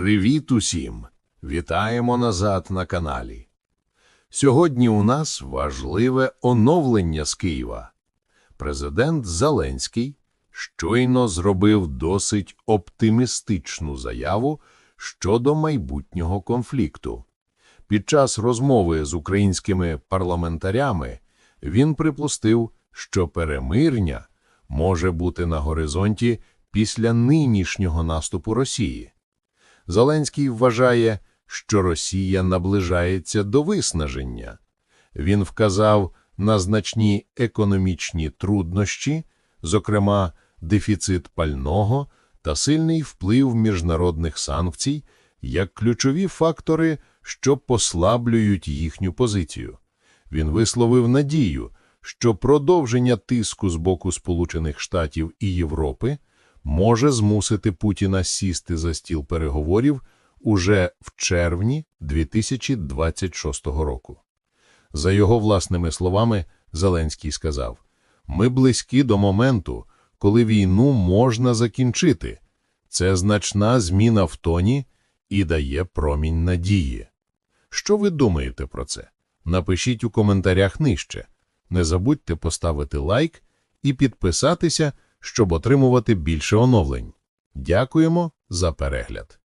Привіт усім! Вітаємо назад на каналі. Сьогодні у нас важливе оновлення з Києва. Президент Зеленський щойно зробив досить оптимістичну заяву щодо майбутнього конфлікту. Під час розмови з українськими парламентарями він припустив, що перемирня може бути на горизонті після нинішнього наступу Росії. Зеленський вважає, що Росія наближається до виснаження. Він вказав на значні економічні труднощі, зокрема дефіцит пального та сильний вплив міжнародних санкцій, як ключові фактори, що послаблюють їхню позицію. Він висловив надію, що продовження тиску з боку Сполучених Штатів і Європи може змусити Путіна сісти за стіл переговорів уже в червні 2026 року. За його власними словами, Зеленський сказав, «Ми близькі до моменту, коли війну можна закінчити. Це значна зміна в тоні і дає промінь надії. Що ви думаєте про це? Напишіть у коментарях нижче. Не забудьте поставити лайк і підписатися, щоб отримувати більше оновлень. Дякуємо за перегляд.